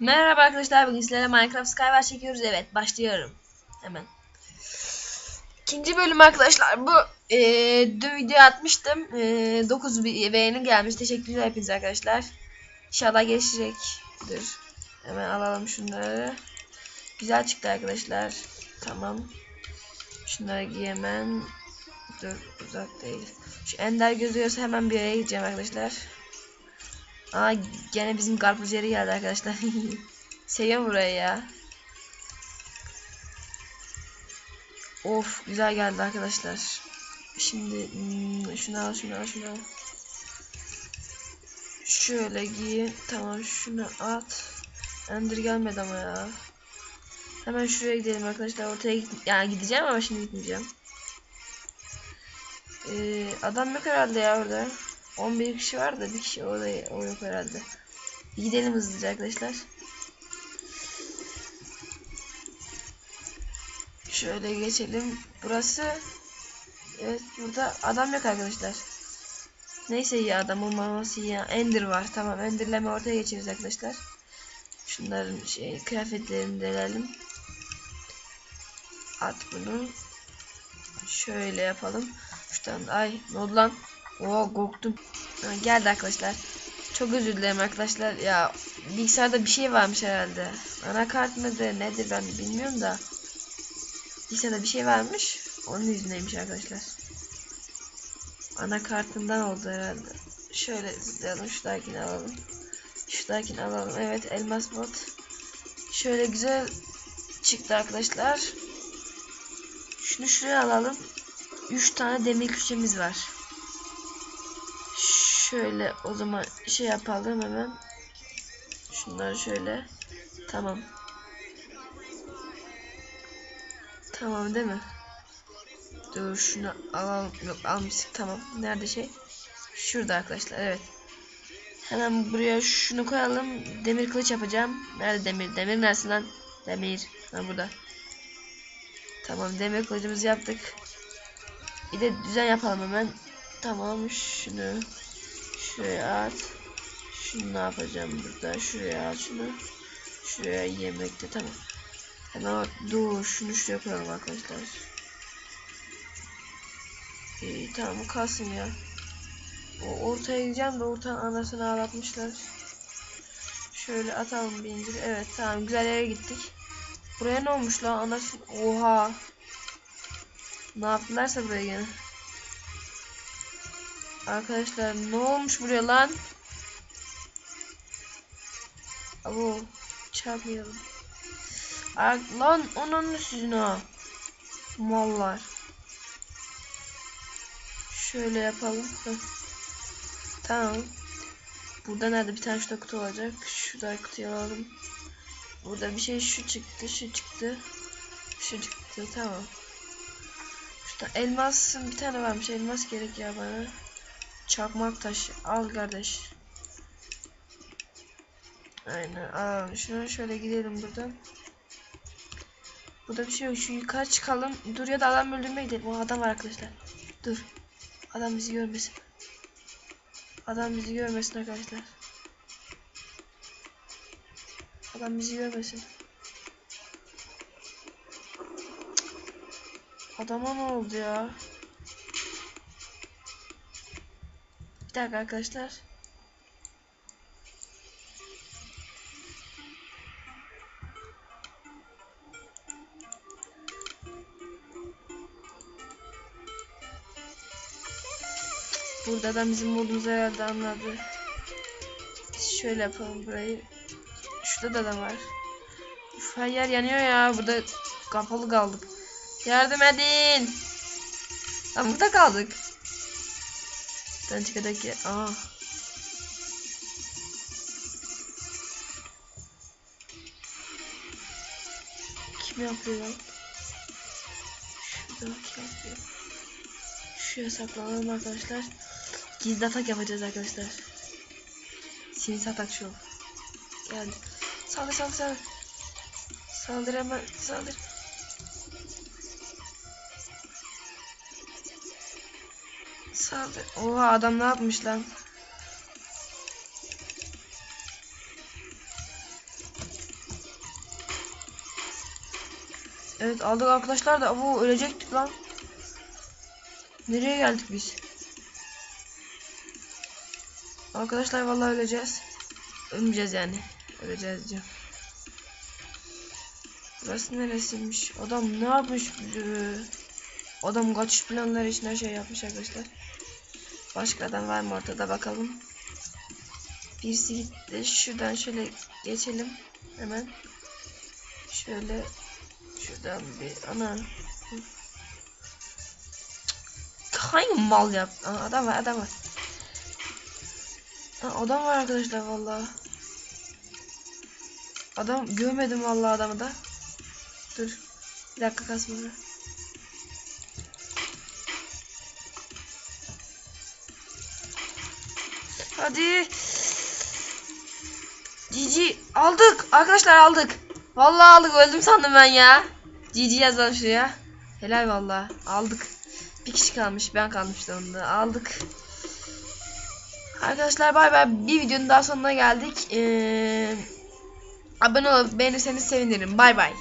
Merhaba arkadaşlar bugün sizlerle Minecraft Skywars çekiyoruz. Evet başlıyorum. Hemen. İkinci bölüm arkadaşlar bu e, dün video atmıştım. E, 9 bir beğeni gelmiş. Teşekkürler hepinize arkadaşlar. İnşallah geçecektir. Hemen alalım şunları. Güzel çıktı arkadaşlar. Tamam. Şunları giyemem. Dur uzak değil. Şu ender gözüyorsa hemen bir yere gideceğim arkadaşlar. Aa gene bizim karpuz yeri geldi arkadaşlar. Seviyorum burayı ya. Of güzel geldi arkadaşlar. Şimdi hmm, şunu al şunu al şunu al. Şöyle giy. Tamam şunu at. Ender gelmedi ama ya. Hemen şuraya gidelim arkadaşlar. Ortaya git yani gideceğim ama şimdi gitmeyeceğim. Ee, adam yok herhalde ya orada. 11 kişi var da bir kişi o da o yok herhalde. Gidelim hızlıca arkadaşlar. Şöyle geçelim. Burası Evet burada adam yok arkadaşlar. Neyse iyi adam olmaması ya. Ender var. Tamam Ender'leme ortaya geçeriz arkadaşlar. Şunların şey kıyafetlerini delelim. At bunu. Şöyle yapalım. Şuradan ay ne oldu lan? Oo korktum. Ha, geldi arkadaşlar. Çok özür dilerim arkadaşlar. Ya bilgisayarda bir şey varmış herhalde. Anakart mıdır nedir ben bilmiyorum da. Bilgisayarda bir şey varmış. Onun yüzündeymiş arkadaşlar. Anakartından oldu herhalde. Şöyle zıplayalım. Şuradakini alalım. Şuradakini alalım. Evet elmas bot. Şöyle güzel çıktı arkadaşlar. Şunu şuraya alalım. 3 tane demir küçemiz var. Şöyle o zaman şey yapalım hemen. Şunları şöyle. Tamam. Tamam değil mi? Dur şunu alalım. Yok almıştık tamam. Nerede şey? Şurada arkadaşlar evet. Hemen buraya şunu koyalım. Demir kılıç yapacağım. Nerede demir? Demir neresi lan? Demir. Ha burada. Tamam demir kılıcımızı yaptık. Bir de düzen yapalım hemen. Tamam şunu şuraya at. Şunu ne yapacağım burada? Şuraya at şunu. Şuraya yemekte tamam. Hemen dur şunu şuraya koyalım arkadaşlar. İyi tamam kalsın ya. O ortaya gideceğim de orta anasını ağlatmışlar. Şöyle atalım bir incir. Evet tamam güzel yere gittik. Buraya ne olmuş lan anası? Oha. Ne yaptılarsa buraya gene. Arkadaşlar ne olmuş buraya lan? Abo çarpmayalım. Ar lan onun üstüne. Mallar. Şöyle yapalım. Tamam. Burada nerede bir tane şurada kutu olacak. Şurada kutuyu alalım. Burada bir şey şu çıktı, şu çıktı. Şu çıktı. Tamam. Şurada elmasın bir tane varmış. Elmas gerek ya bana. Çakmak taşı. Al kardeş. Aynen al. Şunu şöyle gidelim buradan. Burada bir şey yok. Şu yukarı çıkalım. Dur ya da adam öldürmeye gidelim. Adam var arkadaşlar. Dur. Adam bizi görmesin. Adam bizi görmesin arkadaşlar. Adam bizi görmesin. Adama ne oldu ya? Dakika arkadaşlar. Burada da bizim modumuzu herhalde anladı. Şöyle yapalım burayı. Şurada da adam var. Uf, her yer yanıyor ya. Burada kapalı kaldık. Yardım edin. Lan burada kaldık. Ya. Aa. Kim yapıyor lan? Şurada kim yapıyor? Şuraya saklanalım arkadaşlar. Gizli atak yapacağız arkadaşlar. Sinsi atak şu. Geldi. Saldır saldır saldır. Saldır hemen saldır. saldı. Oha adam ne yapmış lan? Evet aldık arkadaşlar da bu ölecektik lan. Nereye geldik biz? Arkadaşlar vallahi öleceğiz. Ölmeyeceğiz yani. Öleceğiz diyor. Burası neresiymiş? Adam ne yapmış? Adam kaçış planları için her şey yapmış arkadaşlar. Başka adam var mı ortada bakalım. Birisi gitti. Şuradan şöyle geçelim. Hemen. Şöyle. Şuradan bir ana. Hangi mal yaptı? Aa, adam var adam var. Aa, adam var arkadaşlar vallahi. Adam görmedim vallahi adamı da. Dur. Bir dakika kasma. Hadi. Cici aldık. Arkadaşlar aldık. Vallahi aldık. Öldüm sandım ben ya. Cici yazalım şuraya. Helal vallahi. Aldık. Bir kişi kalmış. Ben kalmıştım onda. Aldık. Arkadaşlar bay bay. Bir videonun daha sonuna geldik. Ee, abone olup beğenirseniz sevinirim. Bay bay.